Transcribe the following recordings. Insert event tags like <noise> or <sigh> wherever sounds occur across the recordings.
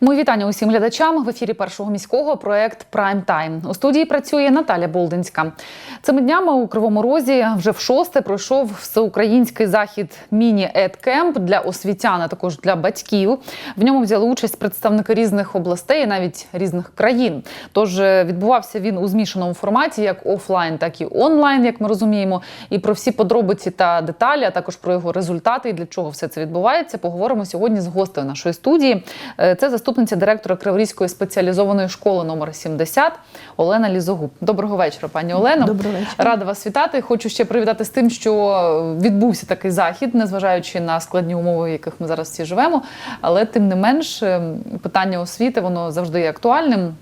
Мої вітання усім глядачам в ефірі першого міського проект Прайм Тайм. У студії працює Наталя Болдинська. Цими днями у Кривому Розі вже в шосте пройшов всеукраїнський захід міні едкемп для освітян, а також для батьків. В ньому взяли участь представники різних областей, і навіть різних країн. Тож е, відбувався він у змішаному форматі, як офлайн, так і онлайн, як ми розуміємо. І про всі подробиці та деталі, а також про його результати і для чого все це відбувається, поговоримо сьогодні з гостею нашої студії. Е, Це заступниця директора Криворізької спеціалізованої школи номер 70 Олена Лізогуб. Доброго вечора, пані Олено. Доброго вечора. Рада вас вітати. Хочу ще привітати з тим, що відбувся такий захід, незважаючи на складні умови, в яких ми зараз всі живемо. Але тим не менш, ем, питання освіти воно завжди є актуальним.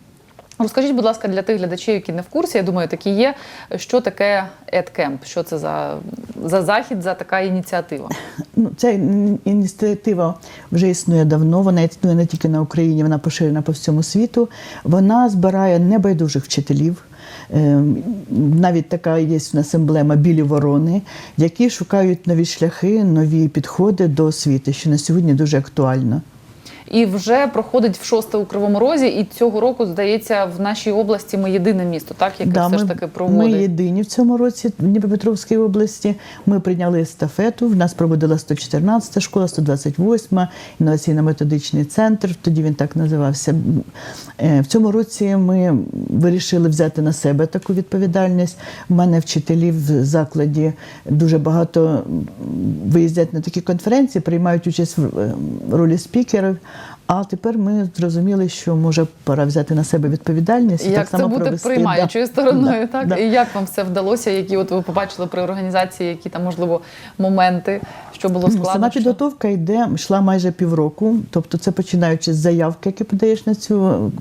Розкажіть, будь ласка, для тих глядачів, які не в курсі, я думаю, такі є. Що таке EdCamp? Що це за, за захід, за така ініціатива? Ну, ця ініціатива вже існує давно. Вона існує не тільки на Україні, вона поширена по всьому світу. Вона збирає небайдужих вчителів. Ем, Навіть така є в нас емблема білі ворони, які шукають нові шляхи, нові підходи до освіти, що на сьогодні дуже актуально. І вже проходить в шосте у Кривому Розі, і цього року, здається, в нашій області ми єдине місто, так, яке все ми, ж таки ми єдині в цьому році в Дніпропетровській області. Ми прийняли естафету. В нас проводила 114 школа, 128 інноваційно-методичний центр. Тоді він так називався. Е, В цьому році ми вирішили взяти на себе таку відповідальність. У мене вчителів в закладі дуже багато виїздять на такі конференції, приймають участь в е, ролі спікерів. А тепер ми зрозуміли, що може пора взяти на себе відповідальність і Як так це бути провести. приймаючою Да, стороною, да, так? да. І як вам все вдалося? Які от ви побачили при організації, які там, можливо, моменти, що було складно? Сама підготовка йде, йшла майже півроку. Тобто, це починаючи з заявки, які подаєш на цю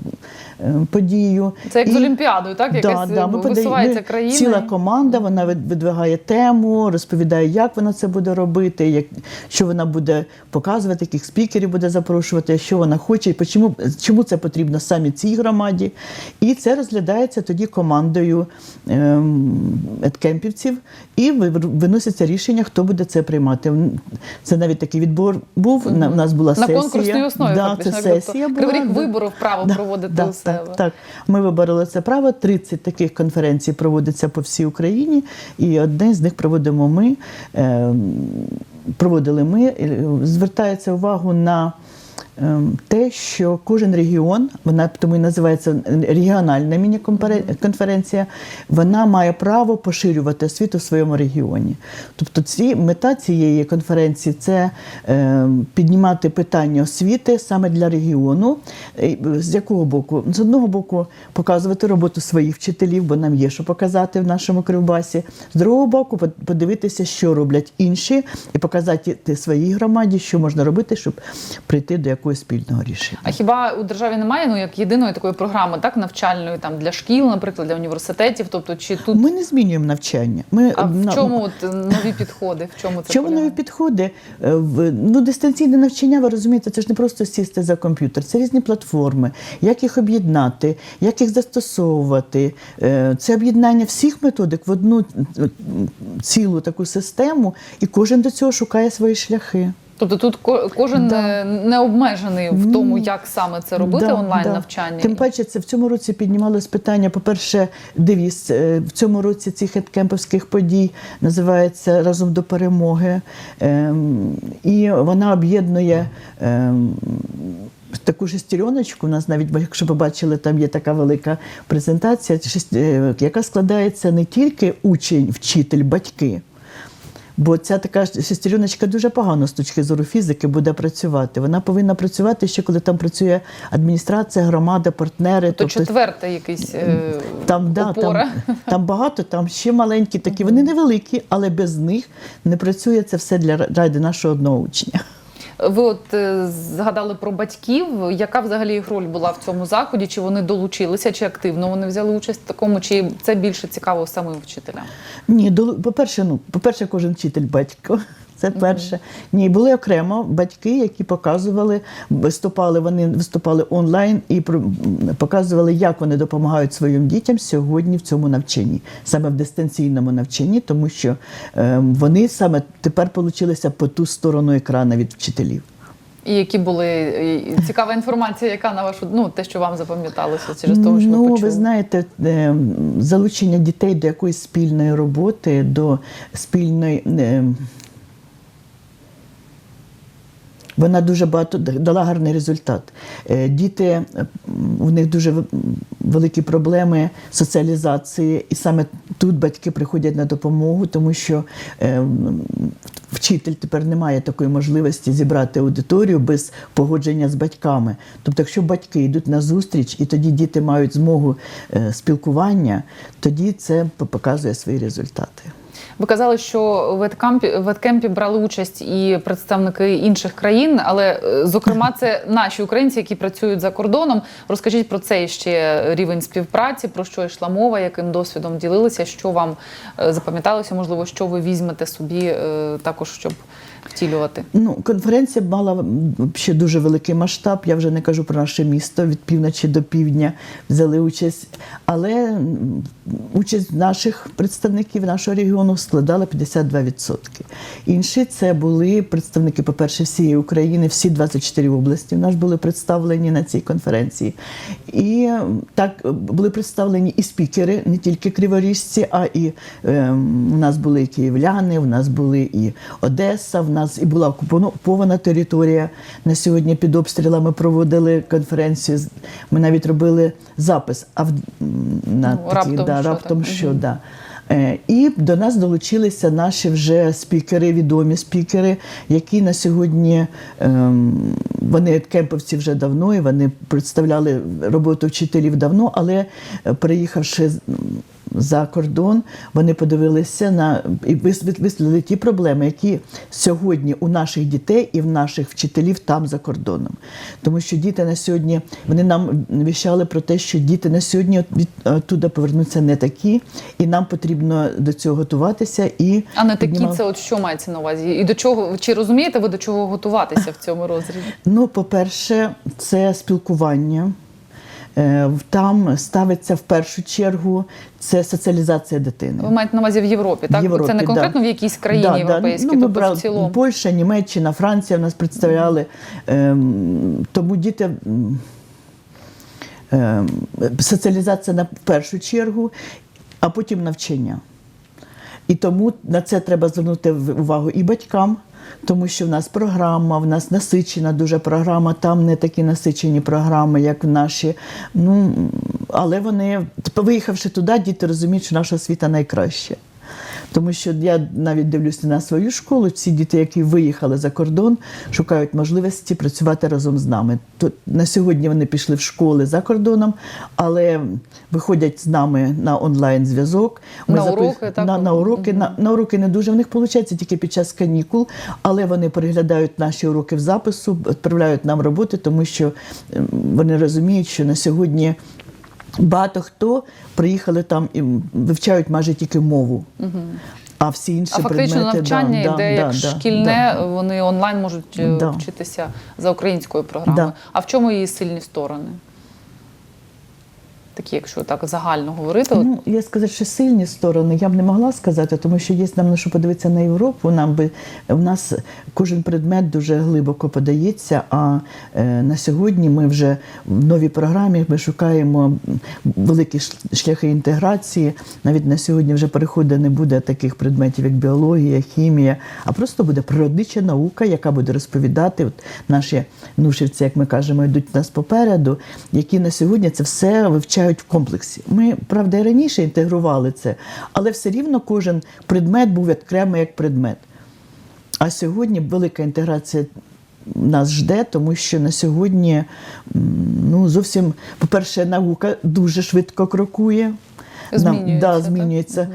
подію. Це як з Олімпіадою, так? Якась ми подаємо- висувається ми- країна. Ціла команда, вона від- видвигає тему, розповідає, як вона це буде робити, як, що вона буде показувати, яких спікерів буде запрошувати, що вона хоче, і чому, чому це потрібно саме цій громаді. І це розглядається тоді командою ем, едкемпівців, і ви- виноситься рішення, хто буде це приймати. Це навіть такий відбор був. На, у нас була На сесія. конкурсній основі, да, фактично. це як тобто сесія була. Кривий Ріг да. виборов Да, проводити да, Так, так. Ми вибороли це право. 30 таких конференцій проводиться по всій Україні, і одне з них проводимо ми. Е, Проводили ми. Е, Звертається увагу на те, що кожен регіон, вона тому і називається регіональна міні-конференція, вона має право поширювати освіту в своєму регіоні. Тобто, ці мета цієї конференції це е, піднімати питання освіти саме для регіону. З якого боку? З одного боку, показувати роботу своїх вчителів, бо нам є що показати в нашому Кривбасі. З другого боку, под- подивитися, що роблять інші, і показати своїй громаді, що можна робити, щоб прийти до якогось спільного рішення. А хіба у державі немає ну як єдиної такої програми, так навчальної там для шкіл, наприклад, для університетів? Тобто, чи тут Ми не змінюємо навчання. Ми а в чому от нові підходи? В чому це В чому полягає? нові підходи? Е, Ну, дистанційне навчання, ви розумієте, це ж не просто сісти за комп'ютер, це різні платформи. Як їх об'єднати, як їх застосовувати? Е, Це об'єднання всіх методик в одну е, цілу таку систему, і кожен до цього шукає свої шляхи. Тобто тут кожен Да. е, не обмежений в тому, як саме це робити Да, онлайн да. навчання. Тим паче, це в цьому році піднімалось питання. По-перше, девіз е, в цьому році цих хеткемповських подій називається Разом до перемоги. Ем, І вона об'єднує. ем, Таку шестереночку, у нас навіть, якщо побачили, там є така велика презентація, е, яка складається не тільки учень, вчитель, батьки. Бо ця така шестереночка дуже погано з точки зору фізики буде працювати. Вона повинна працювати ще коли там працює адміністрація, громада, партнери. То четверта якийсь е, там, да, опора. там, <laughs> там багато, там ще маленькі такі. Вони невеликі, але без них не працює це все для ради нашого одного учня. Ви от е, згадали про батьків. Яка взагалі їх роль була в цьому заході? Чи вони долучилися, чи активно вони взяли участь в такому, чи це більше цікаво самим вчителям? Ні, до- по-перше, ну, по-перше, кожен вчитель батько. Це перше. Ні, були окремо батьки, які показували, виступали, вони виступали онлайн і показували, як вони допомагають своїм дітям сьогодні в цьому навчанні, саме в дистанційному навчанні, тому що е, вони саме тепер получилися по ту сторону екрана від вчителів. І які були і цікава інформація, яка на вашу ну те, що вам запам'яталося через того, що ну, ви почули? ви знаєте, е, залучення дітей до якоїсь спільної роботи, до спільної. Вона дуже багато дала гарний результат. Е, Діти, е, у них дуже великі проблеми соціалізації, і саме тут батьки приходять на допомогу, тому що е, вчитель тепер не має такої можливості зібрати аудиторію без погодження з батьками. Тобто, якщо батьки йдуть на зустріч і тоді діти мають змогу спілкування, тоді це показує свої результати. Ви казали, що в веткампі в веткемпі брали участь і представники інших країн, але е, зокрема це наші українці, які працюють за кордоном. Розкажіть про цей ще рівень співпраці, про що йшла мова, яким досвідом ділилися, що вам е, запам'яталося, можливо, що ви візьмете собі е, також, щоб втілювати. Ну, конференція мала ще дуже великий масштаб. Я вже не кажу про наше місто від півночі до півдня взяли участь. Але участь наших представників нашого регіону складала 52%. Інші це були представники, по-перше, всієї України, всі 24 області в нас були представлені на цій конференції. І так були представлені і спікери, не тільки криворіжці, а і е, у нас були і київляни, у нас були і Одеса, в нас і була окупована територія. На сьогодні під обстрілами проводили конференцію. Ми навіть робили запис. А в, на Ну, раптом да, що раптом так. що, да. Е, І до нас долучилися наші вже спікери, відомі спікери, які на сьогодні ем, вони кемповці вже давно, і вони представляли роботу вчителів давно, але е, приїхавши за кордон, вони подивилися на і вис- висвітлили ті проблеми, які сьогодні у наших дітей і в наших вчителів там за кордоном. Тому що діти на сьогодні вони нам віщали про те, що діти на сьогодні от туди повернуться не такі, і нам потрібно до цього готуватися. І А не такі піднімали- це от що мається на увазі? І до чого чи розумієте ви до чого готуватися в цьому <laughs> розрізі? Ну, по-перше, це спілкування. Е, Там ставиться в першу чергу це соціалізація дитини. Ви маєте на увазі в Європі, так? В Європі, це не да. конкретно в якійсь країні Да, да. європейській, Ну, ми тобто брали в цілому. Польща, Німеччина, Франція в нас представляли. Ем, тому діти. ем, Соціалізація на першу чергу, а потім навчання. І тому на це треба звернути увагу і батькам, тому що в нас програма, в нас насичена дуже програма, там не такі насичені програми, як в наші. Ну, але вони, типу, виїхавши туди, діти розуміють, що наша освіта найкраща. Тому що я навіть дивлюся на свою школу. Ці діти, які виїхали за кордон, шукають можливості працювати разом з нами. То на сьогодні вони пішли в школи за кордоном, але виходять з нами на онлайн зв'язок. На уроки, так? на, на уроки. На, на уроки не дуже в них виходить тільки під час канікул, але вони переглядають наші уроки в запису, відправляють нам роботи, тому що ем, вони розуміють, що на сьогодні. Багато хто приїхали там і вивчають майже тільки мову. А всі інші А фактично предмети, навчання да, йде да, як да, шкільне, да. вони онлайн можуть е, Да. вчитися за українською програмою. Да. А в чому її сильні сторони? Такі, якщо так загально говорити, Ну, я сказати, що сильні сторони я б не могла сказати, тому що є нам на що подивитися на Європу. Нам би у нас кожен предмет дуже глибоко подається. А е, на сьогодні ми вже в новій програмі ми шукаємо великі шляхи інтеграції. Навіть на сьогодні вже переходу не буде таких предметів, як біологія, хімія, а просто буде природнича наука, яка буде розповідати. От наші нушівці, як ми кажемо, йдуть в нас попереду, які на сьогодні це все вивчають в комплексі. Ми, правда, і раніше інтегрували це, але все рівно кожен предмет був окремо як предмет. А сьогодні велика інтеграція нас жде, тому що на сьогодні ну, зовсім, по-перше, наука дуже швидко крокує. Нам- да, змінюється.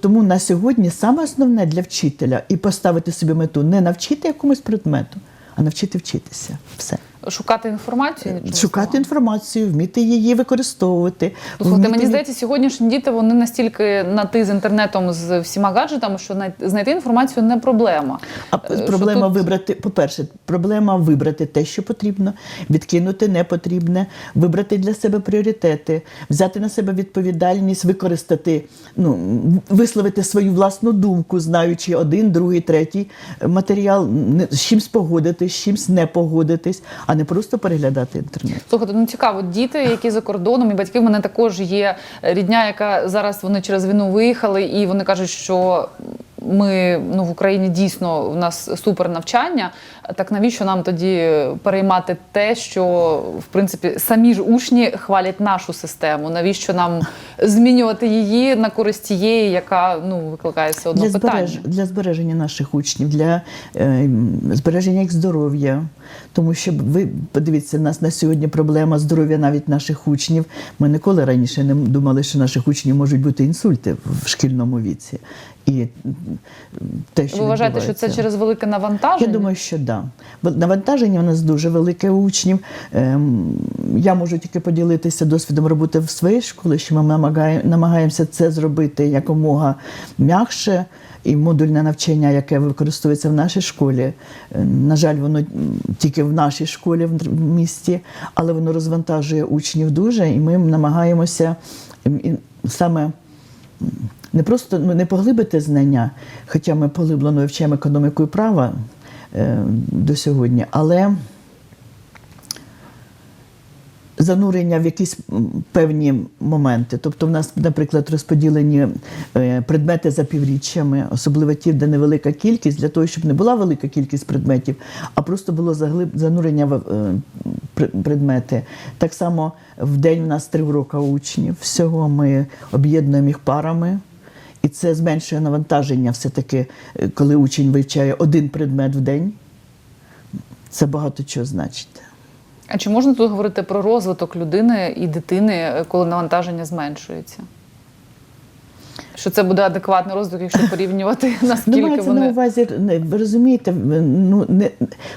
Тому на сьогодні саме основне для вчителя і поставити собі мету не навчити якомусь предмету, а навчити вчитися. Все. Шукати інформацію? Шукати інформацію, вміти її використовувати. Слухайте, вміти мені здається, сьогоднішні діти вони настільки на ти з інтернетом з всіма гаджетами, що най- знайти інформацію не проблема. А Е, проблема тут- вибрати, по-перше, проблема вибрати те, що потрібно, відкинути непотрібне, вибрати для себе пріоритети, взяти на себе відповідальність, використати, ну, висловити свою власну думку, знаючи один, другий, третій матеріал, не- з чимсь погодитись, з чимсь не погодитись, а не просто переглядати інтернет. Слухайте, ну цікаво, діти, які за кордоном, і батьки в мене також є рідня, яка зараз вони через війну виїхали, і вони кажуть, що ми ну в Україні дійсно в нас супер навчання. Так навіщо нам тоді переймати те, що в принципі самі ж учні хвалять нашу систему? Навіщо нам змінювати її на користь тієї, яка ну викликає все одно для, питання? збереж... для збереження наших учнів, для е, збереження їх здоров'я. Тому що ви подивіться, у нас на сьогодні проблема здоров'я навіть наших учнів. Ми ніколи раніше не думали, що наших учнів можуть бути інсульти в шкільному віці. І те, що Ви вважаєте, що це через велике навантаження? Я думаю, що да. Бо Навантаження у нас дуже велике у учнів. Ем, Я можу тільки поділитися досвідом роботи в своїй школі, що ми намагає- намагаємося це зробити якомога м'якше. І модульне навчання, яке використовується в нашій школі, е, на жаль, воно тільки в нашій школі в місті, але воно розвантажує учнів дуже, і ми намагаємося саме м, не просто ну, не поглибити знання, хоча ми поглиблено вивчаємо економіку і права е, до сьогодні, але занурення в якісь певні моменти. Тобто, в нас, наприклад, розподілені е, предмети за півріччями, особливо ті, де невелика кількість, для того, щоб не була велика кількість предметів, а просто було заглиб занурення в е, предмети. Так само в день в нас три уроки учнів. Всього ми об'єднуємо їх парами. І це зменшує навантаження все-таки, е, коли учень вивчає один предмет в день. Це багато чого значить. А чи можна тут говорити про розвиток людини і дитини, е, коли навантаження зменшується? Що це буде адекватний розвиток, якщо <laughs> порівнювати Ну, наскільки на вони увазі, ви розумієте, ну, не,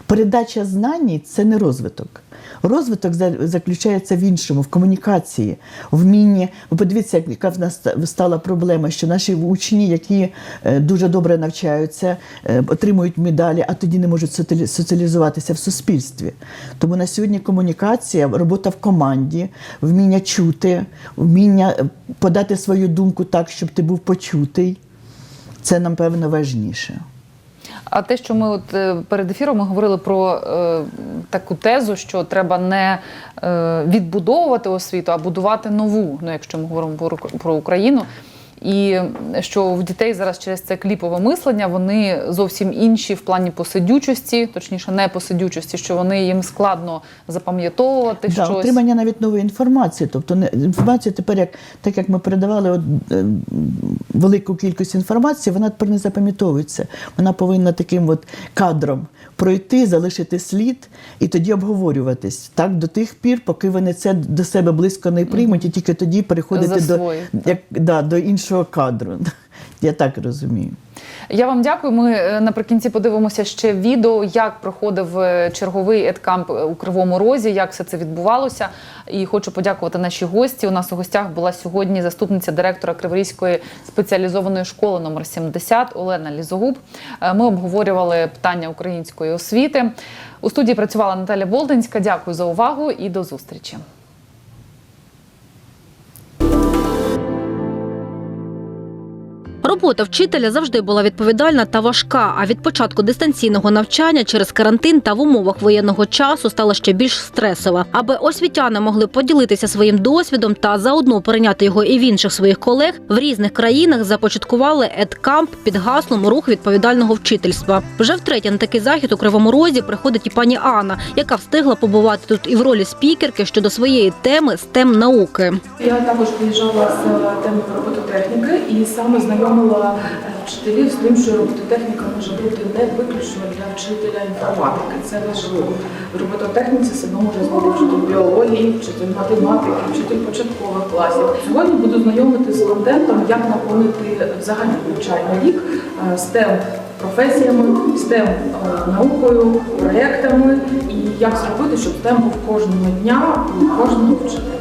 передача знань це не розвиток. Розвиток заключається в іншому, в комунікації, в. Ви подивіться, яка в нас стала проблема, що наші учні, які е, дуже добре навчаються, е, отримують медалі, а тоді не можуть соціалізуватися в суспільстві. Тому на сьогодні комунікація, робота в команді, вміння чути, вміння подати свою думку так, щоб ти був почутий. Це напевно важніше. А те, що ми от е, перед ефіром говорили про е, таку тезу, що треба не е, відбудовувати освіту, а будувати нову. Ну, якщо ми говоримо про Україну. І що в дітей зараз через це кліпове мислення вони зовсім інші в плані посидючості, точніше, не посидючості, що вони їм складно запам'ятовувати Да, щось. отримання навіть нової інформації. Тобто не інформація тепер, як так як ми передавали от, е, велику кількість інформації, вона тепер не запам'ятовується. Вона повинна таким от кадром пройти, залишити слід і тоді обговорюватись так до тих пір, поки вони це до себе близько не приймуть, і тільки тоді переходити до, як, да, до іншого кадру. Я так розумію. Я вам дякую. Ми е, наприкінці подивимося ще відео, як проходив е, черговий едкамп у Кривому Розі, як все це відбувалося. І хочу подякувати нашій гості. У нас у гостях була сьогодні заступниця директора Криворізької спеціалізованої школи номер 70 Олена Лізогуб. Е, Ми обговорювали питання української освіти. У студії працювала Наталя Болдинська. Дякую за увагу і до зустрічі. Робота вчителя завжди була відповідальна та важка. А від початку дистанційного навчання через карантин та в умовах воєнного часу стала ще більш стресова. Аби освітяни могли поділитися своїм досвідом та заодно перейняти його і в інших своїх колег, в різних країнах започаткували едкамп під гаслом рух відповідального вчительства. Вже втретє на такий захід у Кривому Розі приходить і пані Анна, яка встигла побувати тут і в ролі спікерки щодо своєї теми STEM науки. Я також приїжджала з е, теми робототехніки і саме знайомила е, вчителів з тим, що робототехніка може бути не виключно для вчителя інформатики. Це важливо. В робототехніці себе може знайти вчитель біології, вчитель математики, вчитель початкових класів. Сьогодні буду знайомити з контентом, як наповнити взагалі навчальний рік е, STEM професіями, STEM е, наукою, проєктами і як зробити, щоб STEM був кожного дня кожного вчителя.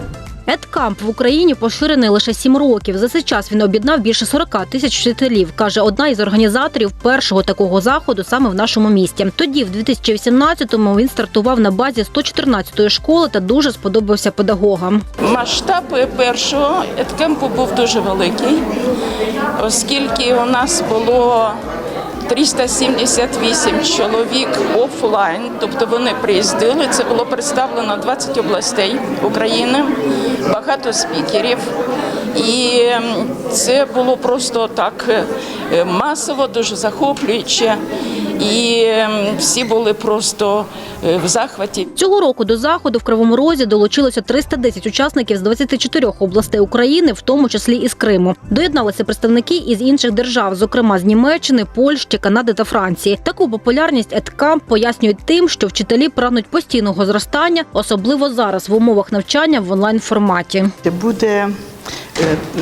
Едкамп в Україні поширений лише сім років. За цей час він об'єднав більше 40 тисяч вчителів, каже одна із організаторів першого такого заходу саме в нашому місті. Тоді, в 2018-му, він стартував на базі 114-ї школи та дуже сподобався педагогам. Масштаб першого еткемпу був дуже великий, оскільки у нас було 378 чоловік офлайн, тобто вони приїздили. Це було представлено 20 областей України, багато спікерів. І це було просто так е, масово, дуже захоплююче. І всі були просто е, в захваті. Цього року до заходу в Кривому Розі долучилося 310 учасників з 24 областей України, в тому числі і з Криму. Доєдналися представники із інших держав, зокрема з Німеччини, Польщі, Канади та Франції. Таку популярність еткамп пояснюють тим, що вчителі прагнуть постійного зростання, особливо зараз в умовах навчання в онлайн форматі. Буде е,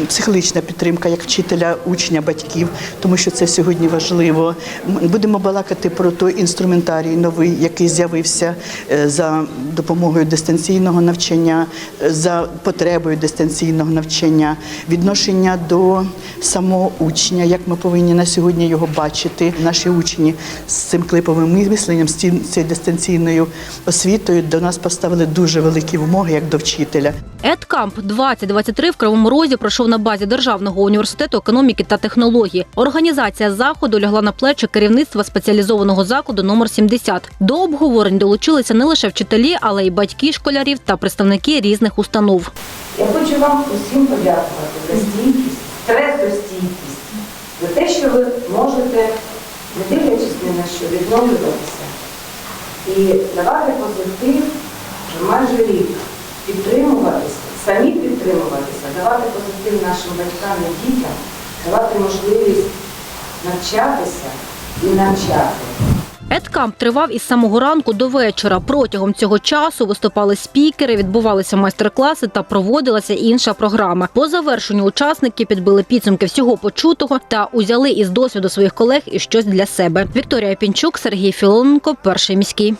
психологічна підтримка як вчителя, учня, батьків, тому що це сьогодні важливо. Будемо балакати про той інструментарій новий, який з'явився е, за допомогою дистанційного навчання, е, за потребою дистанційного навчання, відношення до самого учня, як ми повинні на сьогодні його бачити. Наші учні з цим клиповим мисленням, з цією дистанційною освітою до нас поставили дуже великі вимоги як до вчителя. Едкамп 2023 в Кривому Розі пройшов на базі Державного університету економіки та технології. Організація заходу лягла на плечі керівництва спеціалізованого закладу номер 70. До обговорень долучилися не лише вчителі, але й батьки школярів та представники різних установ. Я хочу вам усім подякувати за стійкість, стресостійкість, за те, що ви можете, не дивлячись ні на що, відновлюватися і давати позитив вже майже рік, підтримуватися, самі підтримуватися, давати позитив нашим батькам і дітям, давати можливість навчатися і навчати. Едкамп тривав із самого ранку до вечора. Протягом цього часу виступали спікери, відбувалися майстер-класи та проводилася інша програма. По завершенню учасники підбили підсумки всього почутого та узяли із досвіду своїх колег і щось для себе. Вікторія Пінчук, Сергій Філоненко, перший міський.